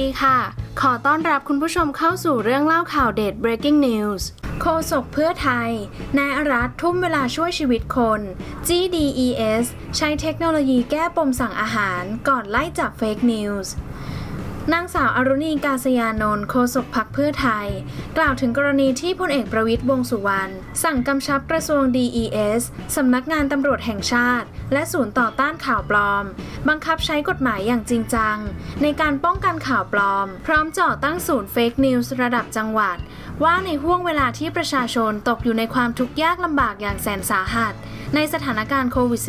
ดีค่ะ ขอต้อนรับคุณผู้ชมเข้าสู่เรื่องเล่าข่าวเด็ด breaking news โคศกเพื่อไทย นายอรัฐทุ่มเวลาช่วยชีวิตคน GDES ใช้เทคโนโลยีแก้ปมสั่งอาหารก่อนไล่จับเฟกนิวส์ นางสาวอรุณีกาศยานนท์โฆษกพักเพื่อไทย กล่าวถึงกรณีที่พลเอกประวิตยวงสุวรรณ สั่งกำชับกระทรวง DES สำนักงานตำรวจแห่งชาติ และศูนย์ต่อต้านข่าวปลอม บังคับใช้กฎหมายอย่างจริงจัง ในการป้องกันข่าวปลอม พร้อมเจาะตั้งศูนย์เฟกนิวส์ระดับจังหวัด ว่าในห่วงเวลาที่ประชาชนตกอยู่ในความทุกข์ยากลำบากอย่างแสนสาหัส ในสถานการณ์โควิด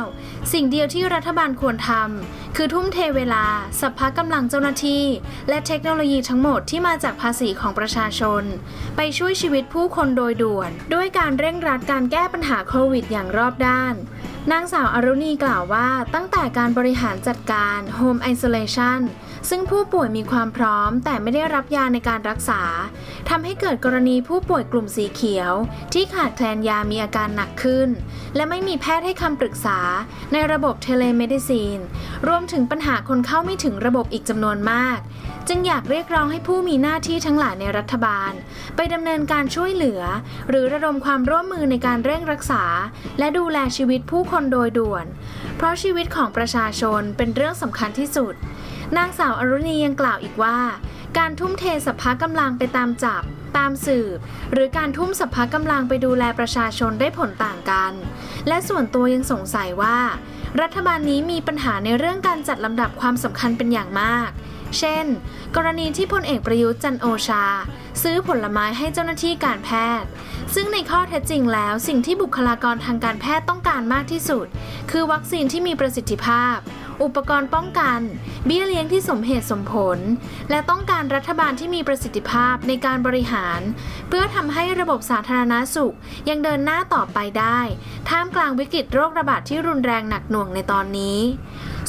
-19 สิ่งเดียวที่รัฐบาลควรทำ คือทุ่มเทเวลาสัพพะกำลังเจ้าหน้าที่ และเทคโนโลยีทั้งหมดที่มาจากภาษีของประชาชน ไปช่วยชีวิตผู้คนโดยด่วน ด้วยการเร่งรัดการแก้ปัญหาโควิดอย่างรอบด้าน นางสาวอรุณีกล่าวว่าตั้งแต่การบริหารจัดการ Home Isolation ซึ่งผู้ป่วยมีความพร้อม แต่ไม่ได้รับยาในการรักษาทำให้เกิดกรณีผู้ป่วยกลุ่มสีเขียว ที่ขาดแคลนยามีอาการหนักขึ้น และไม่มีแพทย์ให้คำปรึกษา ในระบบเทเลเมดิซีน รวมถึงปัญหาคนเข้าไม่ถึงระบบอีกจำนวนมาก จึงอยากเรียกร้องให้ผู้มีหน้าที่ทั้งหลายในรัฐบาล ไปดำเนินการช่วยเหลือ หรือระดมความร่วมมือในการเร่งรักษา และดูแลชีวิตผู้คนโดยด่วน เพราะชีวิตของประชาชนเป็นเรื่องสำคัญที่สุด นางสาวอรุณียังกล่าวอีกว่า การทุ่มเทสัพพะกำลังไปตามจับ ตามสืบ หรือการทุ่มสัพพะกำลังไปดูแลประชาชนได้ผลต่างกัน และส่วนตัวยังสงสัยว่า รัฐบาลนี้มีปัญหาในเรื่องการจัดลำดับความสำคัญเป็นอย่างมาก เช่น กรณีที่พลเอกประยุทธ์จันโอชา ซื้อผลไม้ให้เจ้าหน้าที่การแพทย์ ซึ่งในข้อเท็จจริงแล้วสิ่งที่บุคลากรทางการแพทย์ต้องการมากที่สุด คือวัคซีนที่มีประสิทธิภาพ อุปกรณ์ป้องกัน เบี้ยเลี้ยงที่สมเหตุสมผล และต้องการรัฐบาลที่มีประสิทธิภาพในการบริหาร เพื่อทำให้ระบบสาธารณาสุขยังเดินหน้าต่อไปได้ ท่ามกลางวิกฤตโรคระบาดที่รุนแรงหนักหน่วงในตอนนี้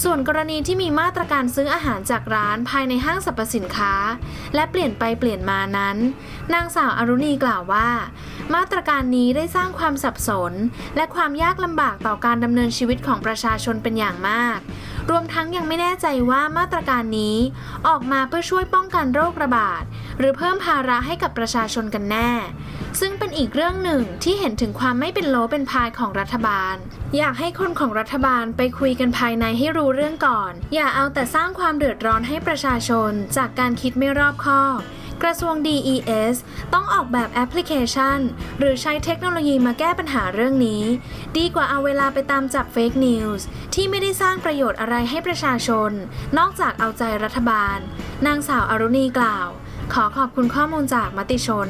ส่วนกรณีที่มีมาตรการซื้ออาหารจากร้านภายในห้างสรรพสินค้า และเปลี่ยนไปเปลี่ยนมานั้น นางสาวอรุณีกล่าวว่า มาตรการนี้ได้สร้างความสับสน และความยากลำบากต่อการดำเนินชีวิตของประชาชนเป็นอย่างมาก รวมทั้งยังไม่แน่ใจว่ามาตรการนี้ออกมาเพื่อช่วยป้องกันโรคระบาด หรือเพิ่มภาระให้กับประชาชนกันแน่ ซึ่งเป อีกเรื่องหนึ่งที่เห็นถึงความไม่เป็นโลเป็นพายของรัฐบาล อยากให้คนของรัฐบาลไปคุยกันภายในให้รู้เรื่องก่อน อย่าเอาแต่สร้างความเดือดร้อนให้ประชาชน จากการคิดไม่รอบคอบกระทรวง DES ต้องออกแบบแอปพลิเคชัน หรือใช้เทคโนโลยีมาแก้ปัญหาเรื่องนี้ ดีกว่าเอาเวลาไปตามจับเฟกนิวส์ที่ไม่ได้สร้างประโยชน์อะไรให้ประชาชน นอกจากเอาใจรัฐบาล นางสาวอรุณีกล่าว ขอขอบคุณข้อมูลจากมติชน